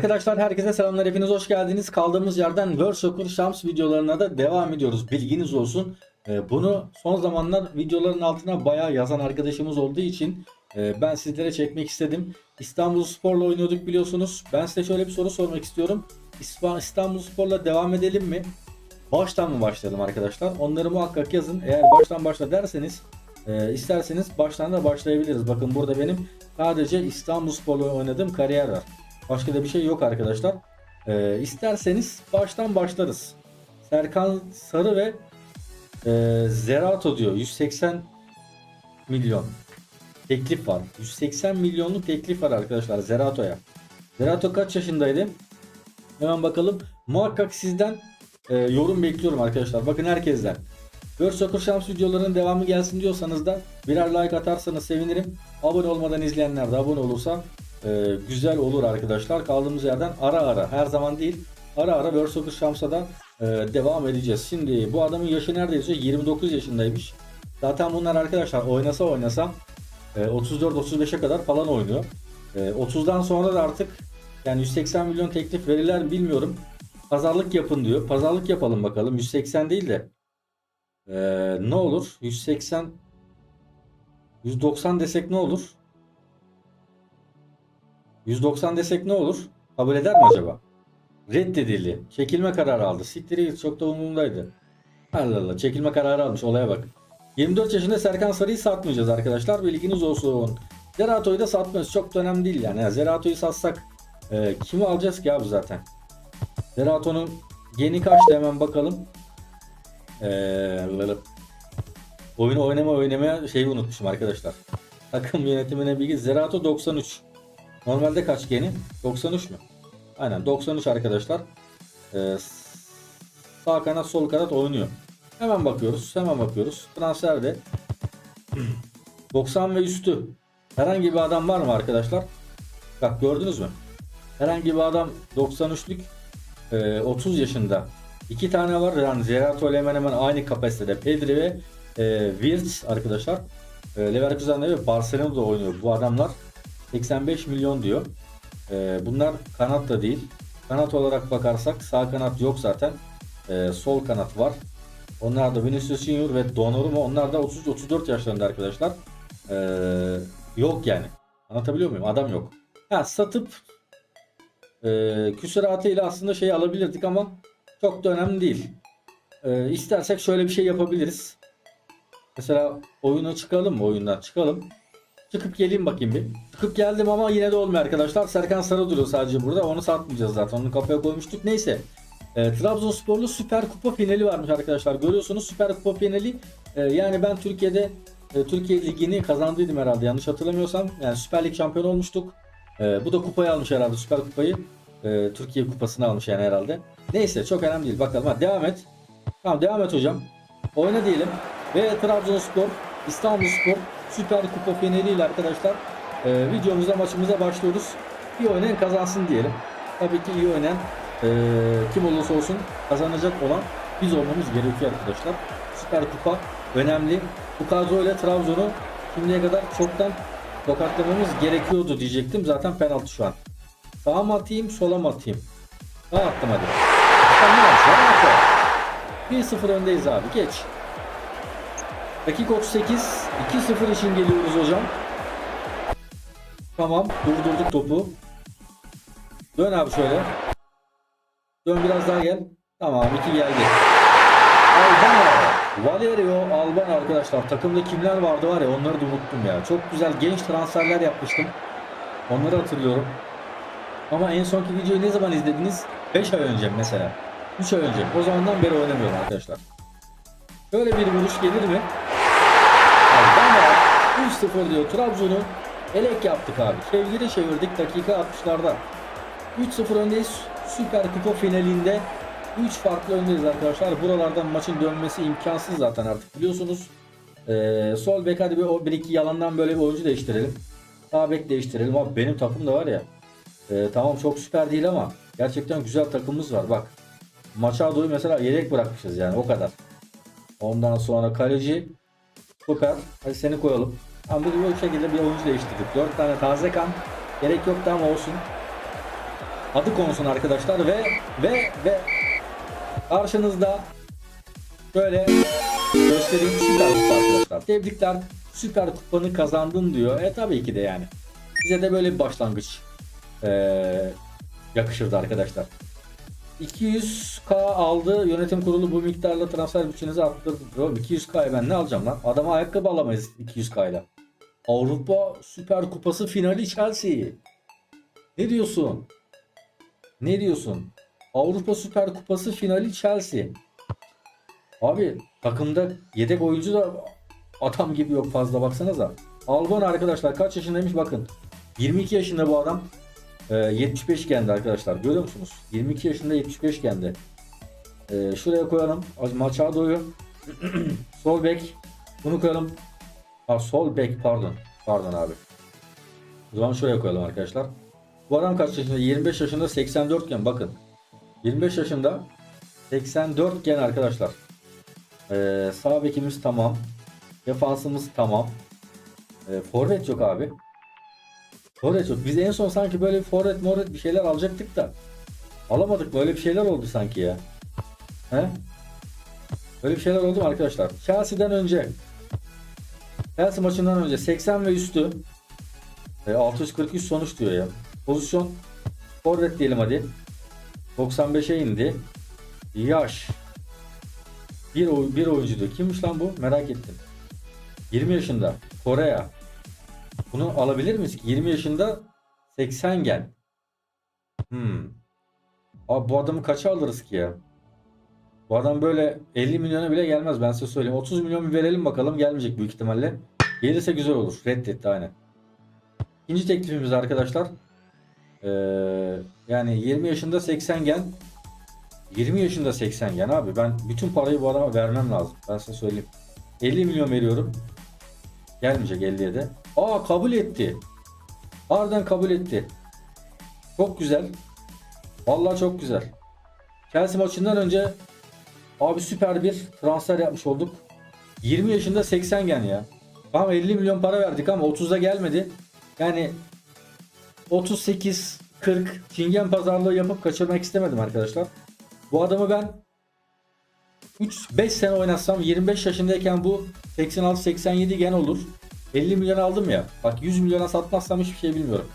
Arkadaşlar herkese selamlar. Hepiniz hoş geldiniz. Kaldığımız yerden World Soccer Shams videolarına da devam ediyoruz. Bilginiz olsun. Ee, Bunu son zamanlar videoların altına bayağı yazan arkadaşımız olduğu için e, ben sizlere çekmek istedim. İstanbul Spor'la oynuyorduk biliyorsunuz. Ben size şöyle bir soru sormak istiyorum. İstanbul Spor'la devam edelim mi? Baştan mı başlayalım arkadaşlar? Onları muhakkak yazın. Eğer baştan başla derseniz e, isterseniz baştan da başlayabiliriz. Bakın burada benim sadece İstanbul Spor'la oynadığım kariyer var. Başka da bir şey yok arkadaşlar. Ee, isterseniz baştan başlarız. Serkan Sarı ve e, Zerato diyor. 180 milyon teklif var. 180 milyonluk teklif var arkadaşlar Zerato'ya. Zerato kaç yaşındaydı? Hemen bakalım. Muhakkak sizden e, yorum bekliyorum arkadaşlar. Bakın herkesten. World Soccer Shams videolarının devamı gelsin diyorsanız da birer like atarsanız sevinirim. Abone olmadan izleyenler de abone olursa e, güzel olur arkadaşlar. Kaldığımız yerden ara ara her zaman değil ara ara World Soccer Shams'a da e, devam edeceğiz. Şimdi bu adamın yaşı neredeyse 29 yaşındaymış. Zaten bunlar arkadaşlar oynasa oynasa e, 34-35'e kadar falan oynuyor. E, 30'dan sonra da artık yani 180 milyon teklif verirler mi bilmiyorum. Pazarlık yapın diyor. Pazarlık yapalım bakalım. 180 değil de e, ne olur? 180 190 desek ne olur? 190 desek ne olur? Kabul eder mi acaba? Reddedildi. Çekilme kararı aldı. Siktiri çok da umurumdaydı. Allah Allah çekilme kararı almış olaya bak. 24 yaşında Serkan Sarı'yı satmayacağız arkadaşlar. Bilginiz olsun. Zerato'yu da satmıyoruz. Çok da önemli değil yani. Zerato'yu satsak e, kimi alacağız ki abi zaten? Zerato'nun geni kaçtı hemen bakalım. Eee oyunu oynama oynamaya şeyi unutmuşum arkadaşlar. Takım yönetimine bilgi. Zerato 93. Normalde kaç geni? 93 mü? Aynen 93 arkadaşlar. Ee, sağ kanat sol kanat oynuyor. Hemen bakıyoruz. Hemen bakıyoruz. Transferde 90 ve üstü. Herhangi bir adam var mı arkadaşlar? Bak gördünüz mü? Herhangi bir adam 93'lük e, 30 yaşında. İki tane var. Yani Zerato ile hemen hemen aynı kapasitede. Pedri ve e, Wirtz arkadaşlar. E, Leverkusen'de ve Barcelona'da oynuyor bu adamlar. 85 milyon diyor. Ee, bunlar kanat da değil. Kanat olarak bakarsak sağ kanat yok zaten. Ee, sol kanat var. Onlar da Vinicius Junior ve Donnarumma. Onlar da 30-34 yaşlarında arkadaşlar. Ee, yok yani. Anlatabiliyor muyum? Adam yok. Ha, satıp e, küsuratıyla aslında şey alabilirdik ama çok da önemli değil. Ee, istersek şöyle bir şey yapabiliriz. Mesela oyuna çıkalım mı? Oyundan çıkalım. Çıkıp geleyim bakayım bir. Çıkıp geldim ama yine de olmuyor arkadaşlar. Serkan Sarı duruyor sadece burada. Onu satmayacağız zaten. Onu kafaya koymuştuk. Neyse. E, Trabzonsporlu Süper Kupa finali varmış arkadaşlar. Görüyorsunuz Süper Kupa finali. E, yani ben Türkiye'de e, Türkiye Ligi'ni kazandıydım herhalde. Yanlış hatırlamıyorsam. Yani Süper Lig şampiyon olmuştuk. E, bu da kupayı almış herhalde. Süper Kupayı. E, Türkiye Kupası'nı almış yani herhalde. Neyse çok önemli değil. Bakalım. Ha, devam et. Tamam devam et hocam. Oyna diyelim. Ve Trabzonspor, İstanbulspor Süper Kupa finaliyle arkadaşlar e, videomuza maçımıza başlıyoruz. İyi oynayan kazansın diyelim. Tabii ki iyi oynayan e, kim olursa olsun kazanacak olan biz olmamız gerekiyor arkadaşlar. Süper Kupa önemli. Bu kadro ile Trabzon'u şimdiye kadar çoktan tokatlamamız gerekiyordu diyecektim. Zaten penaltı şu an. Sağa mı atayım, sola mı atayım? Sağa attım hadi. Tamam, sağa at. 1-0 öndeyiz abi. Geç. Dakika 38. 2-0 için geliyoruz hocam. Tamam. Durdurduk topu. Dön abi şöyle. Dön biraz daha gel. Tamam 2 geldi. Albano. Valerio Albano arkadaşlar. Takımda kimler vardı var ya onları da unuttum ya. Çok güzel genç transferler yapmıştım. Onları hatırlıyorum. Ama en sonki videoyu ne zaman izlediniz? 5 ay önce mesela. 3 ay önce. O zamandan beri oynamıyorum arkadaşlar. Böyle bir vuruş gelir mi? Albano 3-0 diyor Trabzon'u elek yaptık abi. Sevgili çevirdik dakika 60'larda. 3-0 öndeyiz. Süper Kupa finalinde 3 farklı öndeyiz arkadaşlar. Buralardan maçın dönmesi imkansız zaten artık biliyorsunuz. Ee, sol bek hadi bir, o bir iki yalandan böyle bir oyuncu değiştirelim. Sağ bek değiştirelim. Abi benim takım da var ya. e, tamam çok süper değil ama gerçekten güzel takımımız var bak. Maçado'yu mesela yedek bırakmışız yani o kadar. Ondan sonra kaleci Süper. Hadi seni koyalım. Ama bu şekilde bir oyuncu değiştirdik. 4 tane taze kan. Gerek yoktu ama olsun. adı konsun arkadaşlar ve ve ve karşınızda şöyle göstereyim süper kupa arkadaşlar. Tebrikler süper kupanı kazandın diyor. E tabii ki de yani. Bize de böyle bir başlangıç eee, yakışırdı arkadaşlar. 200k aldı. Yönetim kurulu bu miktarla transfer bütçenizi arttırdı. Oğlum 200k'ya ben ne alacağım lan? Adama ayakkabı alamayız 200k ile. Avrupa Süper Kupası finali Chelsea. Ne diyorsun? Ne diyorsun? Avrupa Süper Kupası finali Chelsea. Abi takımda yedek oyuncu da adam gibi yok fazla baksanıza. Albon arkadaşlar kaç yaşındaymış bakın. 22 yaşında bu adam. Ee, 75 gendi arkadaşlar. Görüyor musunuz? 22 yaşında 75 gendi. Ee, şuraya koyalım. Machado'yu. sol bek. Bunu koyalım. Ha, sol bek pardon. Pardon abi. O zaman şuraya koyalım arkadaşlar. Bu adam kaç yaşında? 25 yaşında 84 gen bakın. 25 yaşında 84 gen arkadaşlar. Ee, sağ bekimiz tamam. Defansımız tamam. Ee, forvet yok abi. Forvet yok. Biz en son sanki böyle bir forvet morvet bir şeyler alacaktık da. Alamadık. Böyle bir şeyler oldu sanki ya. He? Böyle bir şeyler oldu mu arkadaşlar? Chelsea'den önce Chelsea maçından önce 80 ve üstü e, 643 sonuç diyor ya. Pozisyon forvet diyelim hadi. 95'e indi. Yaş. Bir, bir oyuncu diyor. Kimmiş lan bu? Merak ettim. 20 yaşında. Koreya. Bunu alabilir miyiz? 20 yaşında 80 gen. Hmm. Abi bu adamı kaça alırız ki ya? Bu adam böyle 50 milyona bile gelmez ben size söyleyeyim. 30 milyon bir verelim bakalım gelmeyecek büyük ihtimalle. Gelirse güzel olur. Reddetti aynen. İkinci teklifimiz arkadaşlar. Ee, yani 20 yaşında 80 gen 20 yaşında 80 gen abi ben bütün parayı bu adama vermem lazım. Ben size söyleyeyim. 50 milyon veriyorum. Gelmeyecek 50'ye de. Aa kabul etti. Harbiden kabul etti. Çok güzel. Vallahi çok güzel. Chelsea maçından önce abi süper bir transfer yapmış olduk. 20 yaşında 80 gen ya. Tamam 50 milyon para verdik ama 30'a gelmedi. Yani 38 40 çingen pazarlığı yapıp kaçırmak istemedim arkadaşlar. Bu adamı ben 3-5 sene oynatsam 25 yaşındayken bu 86-87 gen olur. 50 milyon aldım ya. Bak 100 milyona satmazsam hiçbir şey bilmiyorum.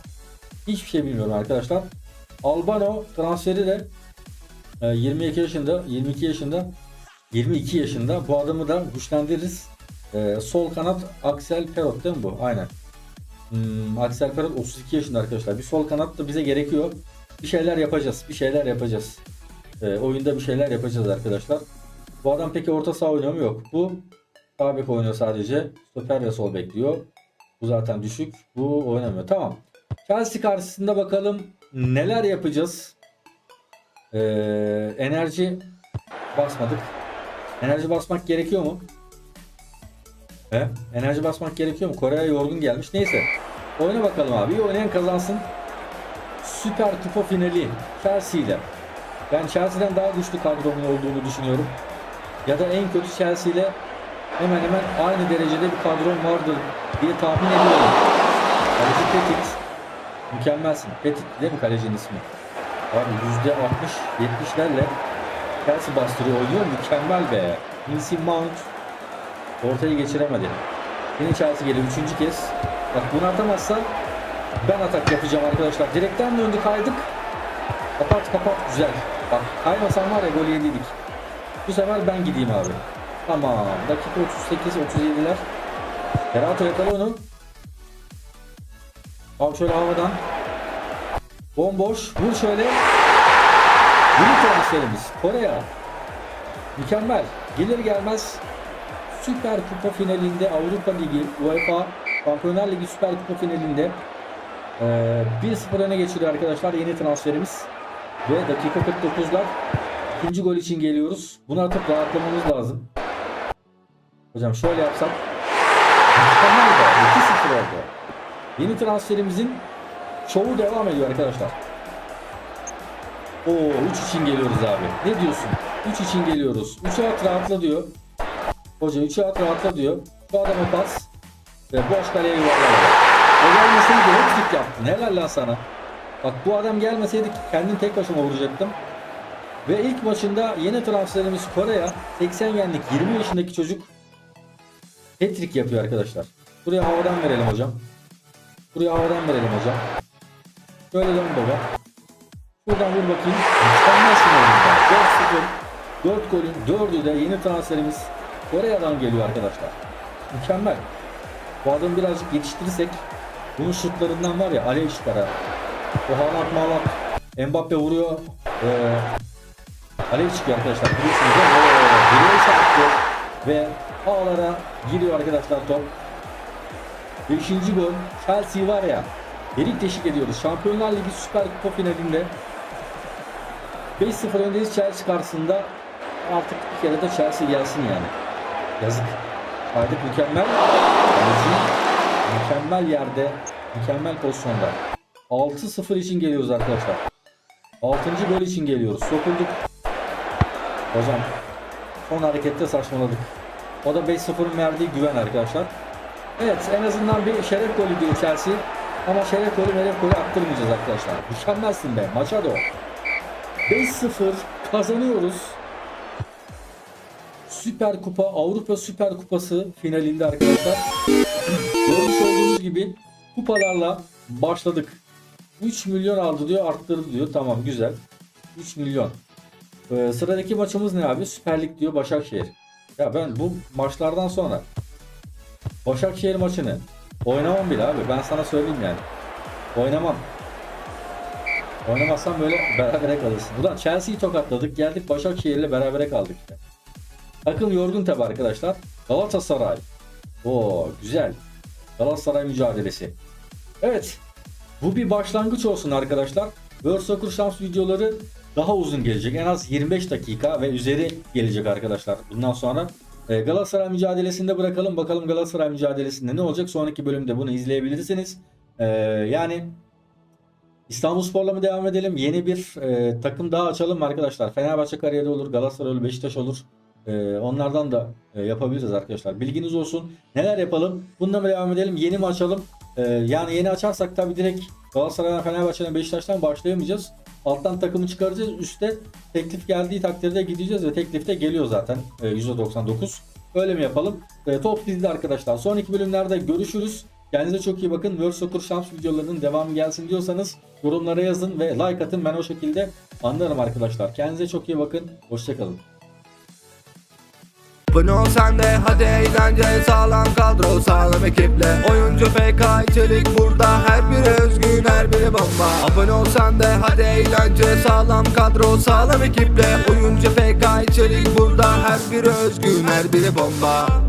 Hiçbir şey bilmiyorum arkadaşlar. Albano transferi de e, 22 yaşında, 22 yaşında, 22 yaşında. Bu adamı da güçlendiririz. E, sol kanat Axel Perot değil mi bu? Aynen. Hmm, Axel Perot 32 yaşında arkadaşlar. Bir sol kanat da bize gerekiyor. Bir şeyler yapacağız. Bir şeyler yapacağız. E, oyunda bir şeyler yapacağız arkadaşlar. Bu adam peki orta saha oynuyor mu? Yok. Bu sağ bek oynuyor sadece. Stoper ve sol bekliyor. Bu zaten düşük. Bu oynamıyor. Tamam. Chelsea karşısında bakalım neler yapacağız. Ee, enerji basmadık. Enerji basmak gerekiyor mu? He? Enerji basmak gerekiyor mu? Kore'ye yorgun gelmiş. Neyse. Oyna bakalım abi. Oynayan kazansın. Süper Kupa finali Chelsea ile. Ben Chelsea'den daha güçlü kadromun olduğunu düşünüyorum. Ya da en kötü Chelsea ile hemen hemen aynı derecede bir kadron vardır diye tahmin ediyorum. Kaleci Petit. Mükemmelsin. Petit değil mi kalecinin ismi? Abi %60 70'lerle Chelsea bastırıyor oynuyor. Mükemmel be. Mason Mount ortayı geçiremedi. Yine Chelsea geliyor. Üçüncü kez. Bak bunu atamazsan ben atak yapacağım arkadaşlar. Direkten döndü kaydık. Kapat kapat güzel. Bak kaymasan var ya gol yedik. Bu sefer ben gideyim abi. Tamam. Dakika 38 37'ler. Ferhat'ı yakala onu. Al şöyle havadan. Bomboş. Vur şöyle. Yeni transferimiz. Kore'ye. Mükemmel. Gelir gelmez Süper Kupa finalinde Avrupa Ligi, UEFA Şampiyonlar Ligi Süper Kupa finalinde eee 1-0 öne geçiriyor arkadaşlar yeni transferimiz. Ve dakika 49'lar ikinci gol için geliyoruz. Bunu atıp rahatlamamız lazım. Hocam şöyle yapsak. Mükemmel be. 2-0 oldu. Yeni transferimizin şovu devam ediyor arkadaşlar. Oo 3 için geliyoruz abi. Ne diyorsun? 3 için geliyoruz. 3'e at rahatla diyor. Hoca 3'e at rahatla diyor. Bu adama pas. Ve boş kaleye yuvarlama. O gelmeseydi hat-trick yaptın. Helal lan sana. Bak bu adam gelmeseydi kendim tek başıma vuracaktım. Ve ilk maçında yeni transferimiz Kore'ye 80 yenlik 20 yaşındaki çocuk hat-trick yapıyor arkadaşlar. Buraya havadan verelim hocam. Buraya havadan verelim hocam. Şöyle dön baba. Şuradan vur bakayım. Mükemmelsin oğlum. 4-0. 4 golün 4'ü de yeni transferimiz Kore'den geliyor arkadaşlar. Mükemmel. Bu adamı birazcık yetiştirirsek bunun şutlarından var ya alev çıkar. O Haaland Haaland. Mbappe vuruyor. Ee, alev çıkıyor arkadaşlar. Biliyorsunuz. Ve ağlara giriyor arkadaşlar top. Beşinci gol. Chelsea var ya. Delik deşik ediyoruz. Şampiyonlar Ligi Süper Kupa finalinde 5-0 öndeyiz Chelsea karşısında. Artık bir kere de Chelsea gelsin yani. Yazık. Kaydık mükemmel. Mükemmel yerde, mükemmel pozisyonda. 6-0 için geliyoruz arkadaşlar. 6. gol için geliyoruz. Sokulduk. Hocam son harekette saçmaladık. O da 5-0'ın verdiği güven arkadaşlar. Evet en azından bir şeref golü diyor Chelsea. Ama şeref golü meref golü attırmayacağız arkadaşlar. Mükemmelsin be. Maça da o. 5-0 kazanıyoruz. Süper Kupa Avrupa Süper Kupası finalinde arkadaşlar. Görmüş olduğunuz gibi kupalarla başladık. 3 milyon aldı diyor arttırdı diyor. Tamam güzel. 3 milyon. Ee, sıradaki maçımız ne abi? Süper Lig diyor Başakşehir. Ya ben bu maçlardan sonra Başakşehir maçını oynamam bile abi. Ben sana söyleyeyim yani. Oynamam. Oynamazsan böyle berabere kalırsın. Ulan Chelsea'yi tokatladık. Geldik Başakşehir'le berabere kaldık. Takım yorgun tabi arkadaşlar. Galatasaray. Oo güzel. Galatasaray mücadelesi. Evet. Bu bir başlangıç olsun arkadaşlar. World Soccer Şans videoları daha uzun gelecek. En az 25 dakika ve üzeri gelecek arkadaşlar. Bundan sonra e, Galatasaray mücadelesinde bırakalım. Bakalım Galatasaray mücadelesinde ne olacak? Sonraki bölümde bunu izleyebilirsiniz. E, yani İstanbulspor'la mı devam edelim? Yeni bir e, takım daha açalım arkadaşlar? Fenerbahçe kariyeri olur, Galatasaray olur, Beşiktaş olur. Onlardan da yapabiliriz arkadaşlar. Bilginiz olsun. Neler yapalım? Bununla mı devam edelim? Yeni mi açalım? Yani yeni açarsak tabii direkt Galatasaray'dan, Fenerbahçe'den, Beşiktaş'tan başlayamayacağız. Alttan takımı çıkaracağız. Üste teklif geldiği takdirde gideceğiz ve teklif de geliyor zaten e, %99. Öyle mi yapalım? E, top bizde arkadaşlar. Sonraki bölümlerde görüşürüz. Kendinize çok iyi bakın. World Soccer Şans videolarının devamı gelsin diyorsanız yorumlara yazın ve like atın. Ben o şekilde anlarım arkadaşlar. Kendinize çok iyi bakın. Hoşçakalın. Abone ol sen de hadi eğlence sağlam kadro sağlam ekiple. Oyuncu FK içerik burada her biri özgün her biri bomba. Abone ol sen de hadi eğlence sağlam kadro sağlam ekiple. Oyuncu FK içerik burada her biri özgün her biri bomba